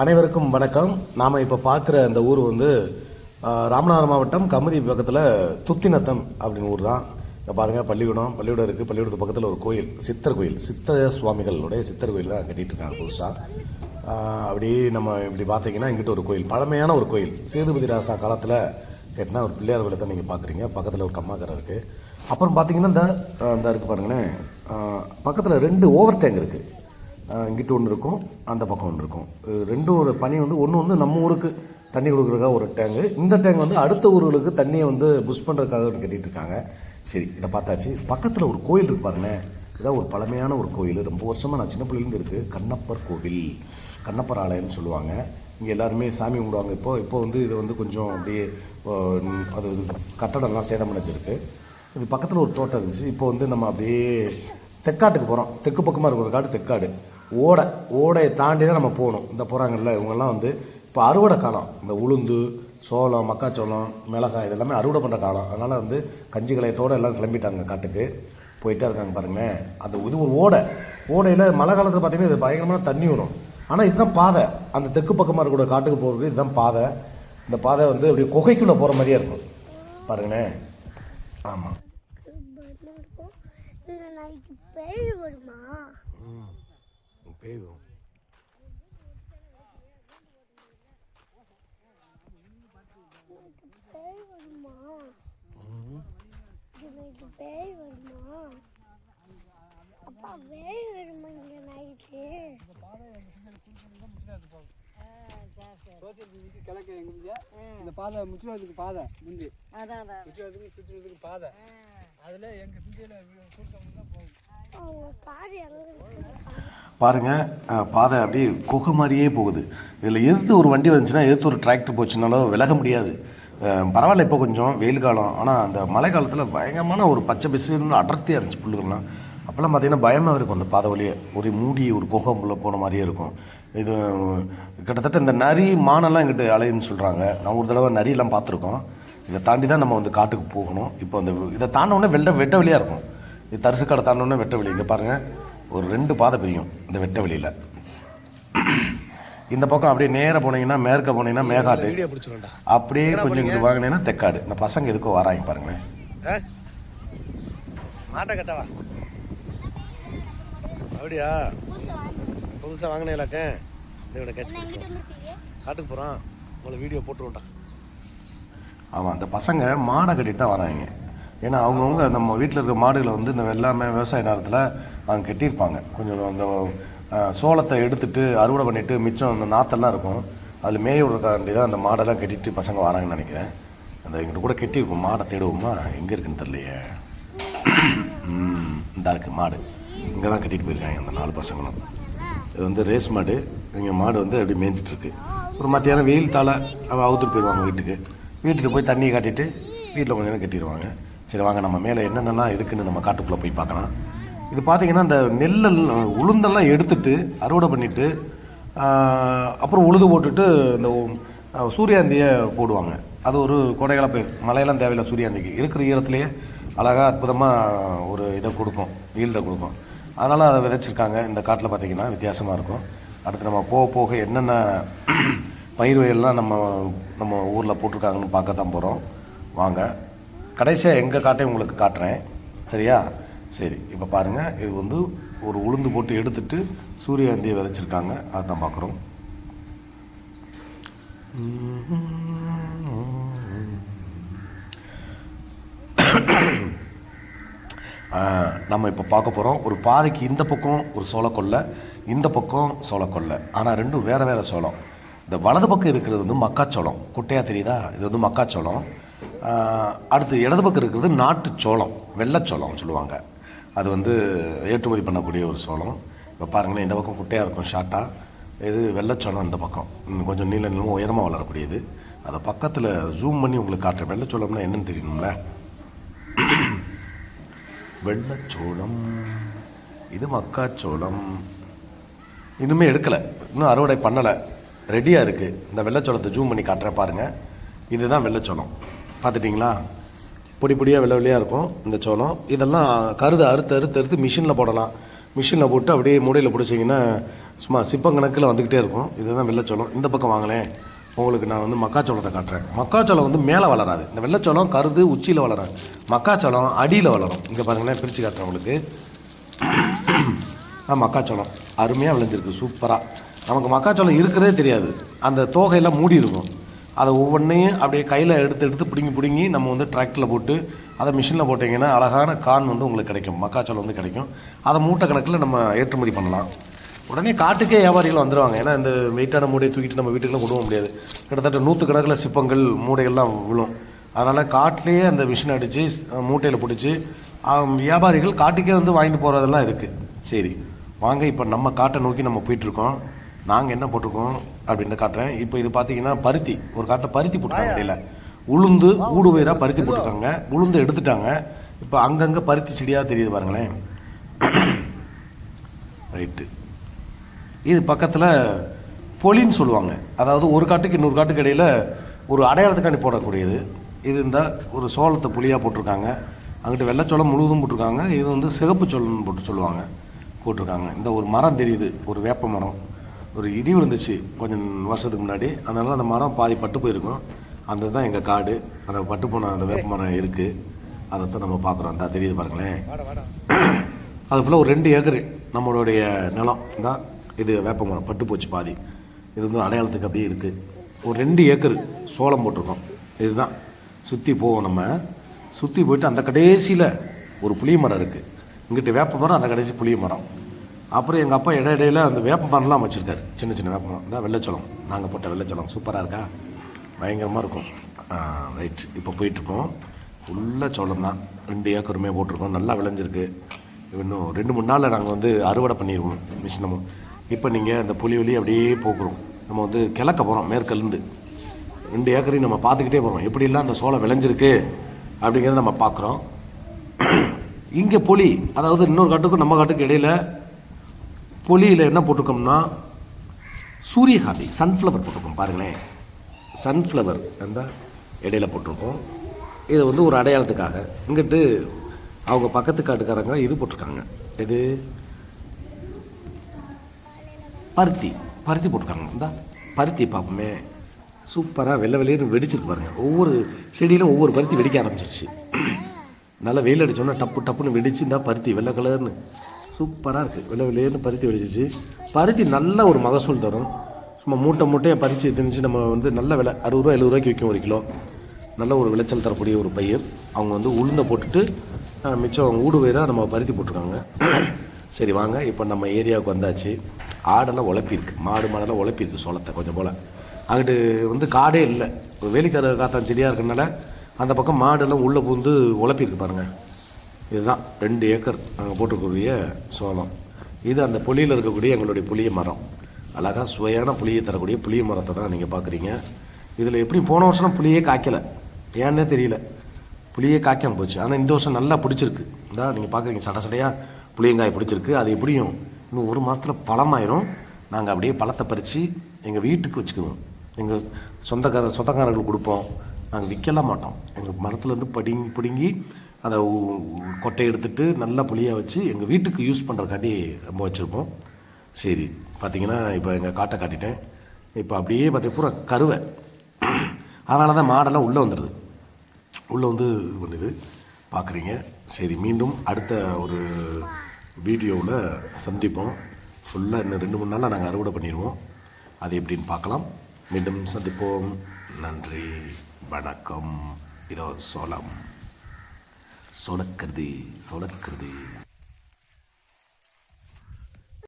அனைவருக்கும் வணக்கம். நாம் இப்போ பார்க்குற அந்த ஊர் வந்து ராமநாதபுரம் மாவட்டம் கமுதி பக்கத்தில் துத்தினத்தம் அப்படின்னு ஊர் தான் இங்கே பாருங்கள் பள்ளிக்கூடம் பள்ளிக்கூடம் இருக்குது பள்ளிக்கூடத்து பக்கத்தில் ஒரு கோயில் சித்தர் கோயில். சித்த சுவாமிகளுடைய சித்தர் கோயில் தான் கட்டிகிட்டு இருக்காங்க புதுசாக அப்படி நம்ம இப்படி பார்த்தீங்கன்னா இங்கிட்ட ஒரு கோயில். பழமையான ஒரு கோயில். சேதுபதி ராசா காலத்தில் கட்டினா ஒரு பிள்ளையார் கோயிலை தான் நீங்கள் பார்க்குறீங்க பக்கத்தில் ஒரு கம்மாக்கரை இருக்குது அப்புறம் பார்த்தீங்கன்னா இந்த இந்த இருக்குது பாருங்களேன். பக்கத்தில் ரெண்டு ஓவர் டேங்க் இருக்குது இங்கிட்டு ஒன்று இருக்கும் அந்த பக்கம் ஒன்று இருக்கும். ரெண்டும் ஒரு பணி வந்து ஒன்று வந்து நம்ம ஊருக்கு தண்ணி கொடுக்குறதுக்காக ஒரு டேங்கு இந்த டேங்க் வந்து அடுத்த ஊர்களுக்கு தண்ணியை வந்து புஷ் பண்ணுறதுக்காக கட்டிகிட்டு இருக்காங்க. சரி இதை பார்த்தாச்சு. பக்கத்தில் ஒரு கோயில் இருப்பாருங்க இதான் ஒரு பழமையான ஒரு கோயில். ரொம்ப வருஷமாக நான் சின்ன பிள்ளைலேருந்து இருக்குது கண்ணப்பர் கோவில். கண்ணப்பர் ஆலயம்னு சொல்லுவாங்க. இங்கே எல்லாருமே சாமி கும்பிடுவாங்க. இப்போ இப்போ வந்து இது வந்து கொஞ்சம் அப்படியே அது கட்டடம்லாம் சேதம் அடைஞ்சிருக்கு. இது பக்கத்தில் ஒரு தோட்டம் இருந்துச்சு. இப்போ வந்து நம்ம அப்படியே தெற்காட்டுக்கு போகிறோம் தெற்கு பக்கமாக இருக்கிற காடு தெற்காடு ஓடை ஓடையை தாண்டி தான் நம்ம போகணும். இந்த போகிறாங்கல்ல இவங்கெல்லாம் வந்து இப்போ அறுவடை காலம். இந்த உளுந்து சோளம் மக்காச்சோளம் மிளகாய் இதெல்லாமே அறுவடை பண்ணுற காலம். அதனால் வந்து கஞ்சி கலையத்தோடு எல்லாம் கிளம்பிட்டாங்க காட்டுக்கு. போயிட்டே இருக்காங்க பாருங்களேன். அந்த இது ஒரு ஓடை. ஓடையில் மழை காலத்தில் பார்த்தீங்கன்னா இது பயங்கரமான தண்ணி வரும். ஆனால் இதுதான் பாதை. அந்த தெற்கு பக்கமாக இருக்கக்கூடிய காட்டுக்கு போகிறதுக்கு இதுதான் பாதை. இந்த பாதை வந்து அப்படியே குகைக்குள்ளே போகிற மாதிரியே இருக்கும். பாருங்களேன். ஆமாம் நைட்டு பேய் வருமா? பேய் வரும் பேய் வருமா இது நைட்டு பேய் வருமா அப்பா பேய் வருமா இங்கே நைட்டு கிழக்கு எங்க இந்த பாதை முச்சுவதுக்கு பாதை முந்தி. அதான் அதான் முச்சுவதுக்கு சுற்றுவதுக்கு பாதை. அதில் எங்கள் முந்தியில் கூட்டம் தான் போகும் பாருங்க பாதை அப்படியே குகை மாதிரியே போகுது. இதில் எதிர்த்து ஒரு வண்டி வந்துச்சுன்னா எதிர்த்து ஒரு டிராக்டர் போச்சுனாலும் விலக முடியாது. பரவாயில்ல இப்போ கொஞ்சம் வெயில் காலம். ஆனால் அந்த மழை காலத்தில் பயங்கரமான ஒரு பச்சை பிசுன்னு அடர்த்தியாக இருந்துச்சு புல்லுகள்லாம். அப்போல்லாம் பார்த்தீங்கன்னா பயமாக இருக்கும். அந்த பாதை வழியே ஒரு மூடி ஒரு குகை உள்ள போன மாதிரியே இருக்கும். இது கிட்டத்தட்ட இந்த நரி மானெல்லாம் எங்கிட்ட அலையுன்னு சொல்கிறாங்க நான் ஒரு தடவை நரியெல்லாம் பார்த்துருக்கோம். இதை தாண்டி தான் நம்ம வந்து காட்டுக்கு போகணும். இப்போ அந்த இதை தாண்டினோடனே வெள்ள வெட்ட வெளியாக இருக்கும். இது தரிசு கடை தாண்டினோடனே வெட்ட வெளி இங்கே பாருங்கள் ஒரு ரெண்டு பாதை பிரியும் இந்த வெட்ட வெளியில். இந்த பக்கம் அப்படியே நேராக போனீங்கன்னா மேற்க போனீங்கன்னா மேகாடு அப்படியே கொஞ்சம் இங்கிட்டு வாங்கினீங்கன்னா தெக்காடு. இந்த பசங்க எதுக்கோ வராங்க பாருங்களேன். மாட்டை கட்டவா? அப்படியா? புதுசாக வாங்கினேலாக்க இதோட கேட்ச் காட்டுக்கு போகிறான் உங்களை வீடியோ போட்டுருவோம்டா. ஆமாம் அந்த பசங்க மாடை கட்டிட்டு தான் வராங்க. ஏன்னா அவங்கவுங்க நம்ம வீட்டில் இருக்கிற மாடுகளை வந்து இந்த வெள்ளாமை விவசாய நேரத்தில் அவங்க கட்டியிருப்பாங்க. கொஞ்சம் அந்த சோளத்தை எடுத்துட்டு அறுவடை பண்ணிட்டு மிச்சம் அந்த நாத்தெல்லாம் இருக்கும். அதில் மேய விடுறக்காண்டி தான் அந்த மாடெல்லாம் கட்டிட்டு பசங்க வராங்கன்னு நினைக்கிறேன். அந்த எங்கிட்ட கூட கட்டியிருக்கும். மாடை தேடுவோமா? எங்கே இருக்குன்னு தெரியலையே. இந்தா இருக்கு மாடு. இங்கே தான் கட்டிட்டு போயிருக்காங்க அந்த நாலு பசங்களும். இது வந்து ரேஸ் மாடு. இங்கே மாடு வந்து அப்படி மேய்ஞ்சிட்ருக்கு. ஒரு மத்தியானம் வெயில் தாள அவள் அவுத்துட்டு போயிடுவாங்க வீட்டுக்கு. வீட்டுக்கு போய் தண்ணியை காட்டிட்டு வீட்டில் கொஞ்சம் நேரம் கட்டிடுவாங்க சரி வாங்க நம்ம மேலே என்னென்னலாம் இருக்குதுன்னு நம்ம காட்டுக்குள்ளே போய் பார்க்கலாம். இது பார்த்தீங்கன்னா இந்த நெல்லெல்லாம் உளுந்தெல்லாம் எடுத்துட்டு அறுவடை பண்ணிவிட்டு அப்புறம் உழுது போட்டுட்டு இந்த சூரியாந்தியை போடுவாங்க. அது ஒரு கொடைகளை பயிர். மழையெல்லாம் தேவையில்லை சூரியாந்திக்கு. இருக்கிற ஈரத்துலேயே அழகாக அற்புதமாக ஒரு இதை கொடுக்கும் ஈல்டை கொடுக்கும். அதனால் அதை விதைச்சிருக்காங்க. இந்த காட்டில் பார்த்திங்கன்னா வித்தியாசமாக இருக்கும். அடுத்து நம்ம போக போக என்னென்ன பயிர் வகைகள்லாம் நம்ம நம்ம ஊரில் போட்டிருக்காங்கன்னு பார்க்க தான் போகிறோம் வாங்க. கடைசியாக எங்கள் காட்டையும் உங்களுக்கு காட்டுறேன். சரியா? சரி இப்போ பாருங்கள் இது வந்து ஒரு உளுந்து போட்டு எடுத்துட்டு சூரியகாந்தியை விதைச்சிருக்காங்க. அதை தான் பார்க்குறோம் நம்ம இப்போ பார்க்க போகிறோம் ஒரு பாதைக்கு இந்த பக்கம் ஒரு சோளக்கொல்லை இந்த பக்கம் சோளக்கொல்லை ஆனால் ரெண்டும் வேறு வேறு சோளம். இந்த வலது பக்கம் இருக்கிறது வந்து மக்காச்சோளம் குட்டையாக தெரியுதா? இது வந்து மக்காச்சோளம் அடுத்து இடது பக்கம் இருக்கிறது நாட்டு சோளம். வெள்ளச்சோளம் சொல்லுவாங்க. அது வந்து ஏற்றுமதி பண்ணக்கூடிய ஒரு சோளம். இப்போ பாருங்களேன் இந்த பக்கம் குட்டையாக இருக்கும் ஷார்ட்டாக இது வெள்ளச்சோளம் இந்த பக்கம். கொஞ்சம் நீள நிலமும் உயரமாக வளரக்கூடியது. அதை பக்கத்தில் ஜூம் பண்ணி உங்களுக்கு காட்டுறேன். வெள்ளச்சோளம்னா என்னென்னு தெரியணும்ல? வெள்ளச்சோளம் இது மக்காச்சோளம். இன்னுமே எடுக்கலை. இன்னும் அறுவடை பண்ணலை. ரெடியாக இருக்குது இந்த வெள்ளச்சோளத்தை ஜூம் பண்ணி காட்டுறேன் பாருங்கள் இதுதான் வெள்ளச்சோளம். பார்த்துட்டிங்களா? பொடி பொடியாக வெள்ளை வெள்ளையாக இருக்கும் இந்த சோளம். இதெல்லாம் கருது அறுத்து அறுத்து அறுத்து மிஷினில் போடலாம். மிஷினில் போட்டு அப்படியே மூடையில் பிடிச்சிங்கன்னா சும்மா சிப்பங்கணக்கில் வந்துக்கிட்டே இருக்கும். இதுதான் வெள்ளச்சோளம். இந்த பக்கம் வாங்களேன். உங்களுக்கு நான் வந்து மக்காச்சோளத்தை காட்டுறேன். மக்காச்சோளம் வந்து மேலே வளராது. இந்த வெள்ளைச்சோளம் கருது உச்சியில் வளரும். மக்காச்சோளம் அடியில் வளரும். இங்கே பாருங்களேன் பிரித்து காட்டுறேன் உங்களுக்கு. மக்காச்சோளம். அருமையாக விளைஞ்சிருக்கு. சூப்பராக நமக்கு மக்காச்சோளம் இருக்கிறதே தெரியாது. அந்த தோகையெல்லாம் மூடி இருக்கும். அதை ஒவ்வொன்றையும் அப்படியே கையில் எடுத்து எடுத்து பிடுங்கி பிடுங்கி நம்ம வந்து டிராக்டரில் போட்டு அதை மிஷினில் போட்டிங்கன்னா அழகான கான் வந்து உங்களுக்கு கிடைக்கும். மக்காச்சோளம் வந்து கிடைக்கும். அதை மூட்டை கணக்கில் நம்ம ஏற்றுமதி பண்ணலாம். உடனே காட்டுக்கே வியாபாரிகள் வந்துடுவாங்க ஏன்னா இந்த வெயிட்டான மூடையை தூக்கிட்டு நம்ம வீட்டுக்குலாம் கொண்டு போக முடியாது. கிட்டத்தட்ட நூற்றுக்கணக்கில் சிப்பங்கள் மூடைகள்லாம் விழும். அதனால் காட்டிலேயே அந்த மிஷின் அடித்து மூட்டையில் பிடிச்சி வியாபாரிகள் காட்டுக்கே வந்து வாங்கிட்டு போகிறதெல்லாம் இருக்குது சரி வாங்க இப்போ நம்ம காட்டை நோக்கி நம்ம போயிட்டுருக்கோம். நாங்கள் என்ன போட்டிருக்கோம் அப்படின்னு காட்டுறேன். இப்போ இது பார்த்தீங்கன்னா பருத்தி. ஒரு காட்டை பருத்தி போட்டுருக்காங்க இடையில உளுந்து ஊடு வயிறாக பருத்தி போட்டிருக்காங்க. உளுந்து எடுத்துட்டாங்க. இப்போ அங்கங்கே பருத்தி செடியாக தெரியுது பாருங்களேன். ரைட்டு இது பக்கத்தில் பொலின்னு சொல்லுவாங்க. அதாவது ஒரு காட்டுக்கு இன்னொரு காட்டுக்கு இடையில் ஒரு அடையாளத்துக்காண்டி போடக்கூடியது. இது இந்த ஒரு சோளத்தை புளியாக போட்டிருக்காங்க. அங்கிட்டு வெள்ளைச்சோளம் முழுவதும் போட்டிருக்காங்க. இது வந்து சிகப்பு சோளம்னு போட்டு சொல்லுவாங்க. போட்டிருக்காங்க. இந்த ஒரு மரம் தெரியுது. ஒரு வேப்ப மரம். ஒரு இடி விழுந்துச்சு கொஞ்சம் வருஷத்துக்கு முன்னாடி. அதனால அந்த மரம் பாதி பட்டு போயிருக்கும். அந்த தான் எங்கள் காடு. அந்த பட்டு போன அந்த வேப்ப மரம் இருக்குது அதை தான் நம்ம பார்க்குறோம் அந்த தெரியுது பாருங்களேன். அது ஃபுல்லாக ஒரு ரெண்டு ஏக்கர் நம்மளுடைய நிலம். தான் இது வேப்ப மரம் பட்டு போச்சு பாதி. இது வந்து அடையாளத்துக்கு அப்படியே இருக்குது ஒரு ரெண்டு ஏக்கர் சோளம் போட்டிருக்கோம். இதுதான். சுற்றி போவோம் நம்ம. சுற்றி போயிட்டு அந்த கடைசியில் ஒரு புளிய மரம் இருக்குது இங்கிட்டு வேப்ப மரம் அந்த கடைசி புளிய மரம் அப்புறம் எங்கள் அப்பா இட இடையில அந்த வேப்ப மரம்லாம் வச்சுருக்காரு. சின்ன சின்ன வேப்ப மரம் தான் வெள்ளைச்சோளம் நாங்கள் போட்ட வெள்ளைச்சோளம் சூப்பராக இருக்கா? பயங்கரமாக இருக்கும். ரைட். இப்போ போயிட்டுருக்கோம். ஃபுல்லாக சோளம் தான். ரெண்டு ஏக்கருமே போட்டிருக்கோம். நல்லா விளைஞ்சிருக்கு. இன்னும் ரெண்டு மூணு நாளில் நாங்கள் வந்து அறுவடை பண்ணிடுவோம் மிஷினமும். இப்போ நீங்கள் அந்த புலி வழி அப்படியே போக்குறோம் நம்ம வந்து கிழக்க போகிறோம் மேற்கலேருந்து. ரெண்டு ஏக்கரையும் நம்ம பார்த்துக்கிட்டே போகிறோம் எப்படிலாம் அந்த சோளம் விளைஞ்சிருக்கு அப்படிங்கிறத நம்ம பார்க்குறோம். இங்கே புலி அதாவது இன்னொரு காட்டுக்கும் நம்ம காட்டுக்கு இடையில புலியில் என்ன போட்டிருக்கோம்னா சூரியகாந்தி சன்ஃப்ளவர் போட்டிருக்கோம் பாருங்களேன். சன்ஃப்ளவர் அந்த இடையில போட்டிருக்கோம். இது வந்து ஒரு அடையாளத்துக்காக இங்கிட்டு அவங்க பக்கத்து காட்டுக்காரங்க இது போட்டிருக்காங்க. இது பருத்தி பருத்தி போட்டிருக்காங்க இந்தா பருத்தி பார்ப்போமே சூப்பராக வெள்ளை வெளியேன்னு வெடிச்சிருக்கு பாருங்கள் ஒவ்வொரு செடியிலும் ஒவ்வொரு பருத்தி வெடிக்க ஆரம்பிச்சிருச்சு. நல்லா வெயில் அடிச்சோன்னா டப்பு டப்புன்னு வெடிச்சு இந்த பருத்தி வெள்ளை கலர்னு. சூப்பராக இருக்குது வெள்ளை வெளியேன்னு பருத்தி வெடிச்சிச்சு. பருத்தி நல்ல ஒரு மகசூல் தரும். சும்மா மூட்டை மூட்டையை பறித்து திணிச்சு நம்ம வந்து நல்ல விலை அறுபது ரூபா எழுபது ரூபாய்க்கு விற்கும் ஒரு கிலோ. நல்ல ஒரு விளைச்சல் தரக்கூடிய ஒரு பயிர். அவங்க வந்து உளுந்தை போட்டுட்டு மிச்சம் ஊடு பயிராக நம்ம பருத்தி போட்டிருக்காங்க. சரி வாங்க. இப்போ நம்ம ஏரியாவுக்கு வந்தாச்சு. ஆடெல்லாம் உழப்பிருக்கு மாடு மாடெல்லாம் உழப்பிருக்கு சோளத்தை கொஞ்சம் போல். அங்கிட்டு வந்து காடே இல்லை. ஒரு வேலிக்கார காத்தான் செடியாக இருக்கிறனால அந்த பக்கம் மாடெல்லாம் உள்ளே பூந்து உழப்பிருக்கு பாருங்கள் இதுதான் ரெண்டு ஏக்கர் நாங்கள் போட்டிருக்கக்கூடிய சோளம். இது அந்த புளியில் இருக்கக்கூடிய எங்களுடைய புளிய மரம். அழகாக சுவையான புளியை தரக்கூடிய புளிய மரத்தை தான் நீங்கள் பார்க்குறீங்க இதில் எப்படி போன வருஷம் புளியே காய்க்கலை. ஏன்னே தெரியல. புளியே காய்க்காமல் போச்சு. ஆனால் இந்த வருஷம் நல்லா பிடிச்சிருக்கு. இதான் நீங்கள் பார்க்குறீங்க சட சடையாக புளியங்காய் பிடிச்சிருக்கு. அது எப்படியும் இன்னும் ஒரு மாதத்தில் பழமாயிரும். நாங்கள் அப்படியே பழத்தை பறித்து எங்கள் வீட்டுக்கு வச்சுக்குவோம். எங்கள் சொந்தக்கார சொந்தக்காரர்களுக்கு கொடுப்போம். நாங்கள் விற்கலாம் மாட்டோம். எங்கள் மரத்துலேருந்து படிங்கி பிடுங்கி அதை கொட்டை எடுத்துட்டு நல்லா புளியாக வச்சு எங்கள் வீட்டுக்கு யூஸ் பண்ணுறக்காண்டி ரொம்ப வச்சுருப்போம். சரி பார்த்தீங்கன்னா இப்போ எங்கள் காட்டை காட்டிட்டேன். இப்போ அப்படியே பார்த்தீங்க பூரா கருவை. அதனால தான் மாடெல்லாம் உள்ளே வந்துடுது உள்ளே வந்து இது பண்ணுது. பார்க்குறீங்க சரி மீண்டும் அடுத்த ஒரு வீடியோவில் சந்திப்போம். ஃபுல்லாக இன்னும் ரெண்டு மூணு நாளில் நாங்கள் அறுவடை பண்ணிடுவோம். அது எப்படின்னு பார்க்கலாம். மீண்டும் சந்திப்போம். நன்றி வணக்கம். இதோ சோளம். சோளக்கருதி சோளக்கருதி.